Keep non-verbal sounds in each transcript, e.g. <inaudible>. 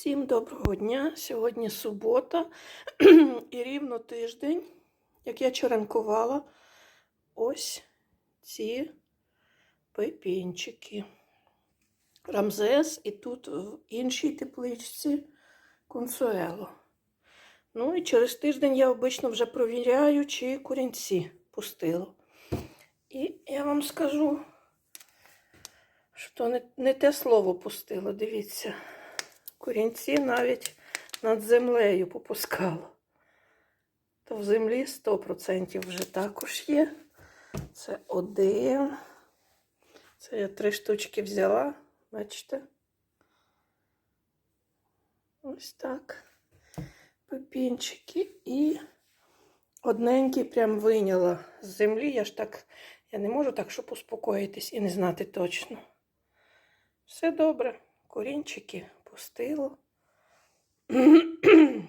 Всім доброго дня! Сьогодні субота <clears throat> і рівно тиждень, як я черенкувала ось ці пепінчики. Рамзес і тут в іншій тепличці консуело. Ну і через тиждень я обично вже провіряю, чи корінці пустило. І я вам скажу, що не, не те слово пустило, дивіться. Корінці навіть над землею попускало. То в землі 100% вже також є. Це один. Це я три штучки взяла, бачите? Ось так. Пепінчики і одненький прям виняла з землі. Я ж так, я не можу так, щоб успокоїтись і не знати точно. Все добре. Корінчики пустило. <clears throat>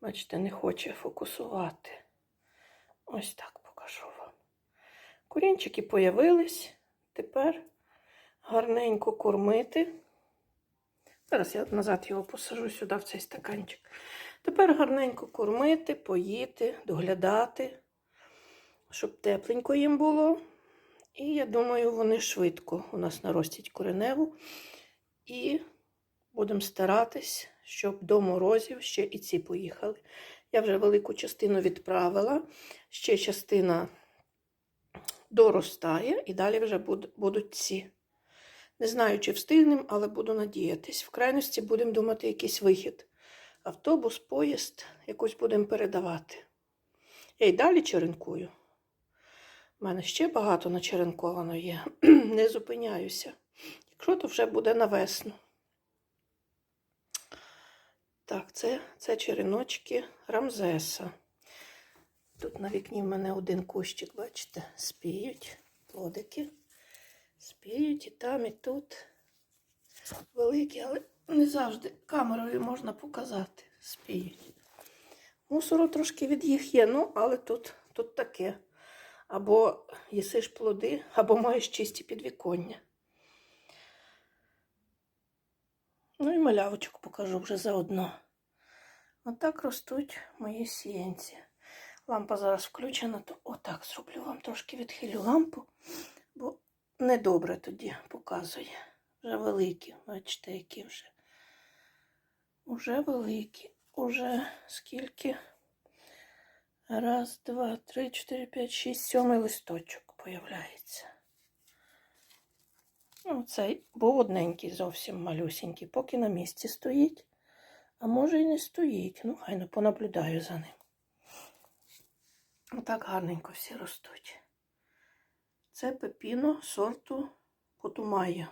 Бачите, не хоче фокусувати. Ось так покажу вам. Корінчики появились. Тепер гарненько кормити. Зараз я назад його посажу сюди, в цей стаканчик. Тепер гарненько кормити, поїти, доглядати, щоб тепленько їм було. І я думаю, вони швидко у нас наростять кореневу. І будемо старатись, щоб до морозів ще і ці поїхали. Я вже велику частину відправила, ще частина доростає, і далі вже будуть ці. Не знаю, чи встигнемо, але буду надіятись. В крайності будемо думати якийсь вихід. Автобус, поїзд, якось будемо передавати. Я й далі черенкую. У мене ще багато начеренковано є. <clears throat> Не зупиняюся. Якщо то вже буде на весну. Так, це, це череночки Рамзеса. Тут на вікні в мене один кущик, бачите, спіють плодики. Спіють і там, і тут. Великі, але не завжди камерою можна показати. Спіють. Мусору трошки від їх є, ну, але тут, тут таке. Або їсиш плоди, або маєш чисті підвіконня. Ну і малявочок покажу вже заодно. Отак ростуть мої сіянці. Лампа зараз включена, то отак зроблю вам трошки відхилю лампу, бо недобре тоді показує. Вже великі, бачите, які вже. Уже великі. Уже скільки? Раз, два, три, чотири, п'ять, шість, сьомий листочок появляється. Ну, цей був одненький, зовсім малюсенький, поки на місці стоїть. А може і не стоїть. Ну, хай не понаблюдаю за ним. Отак гарненько всі ростуть. Це пепіно сорту Котумаю.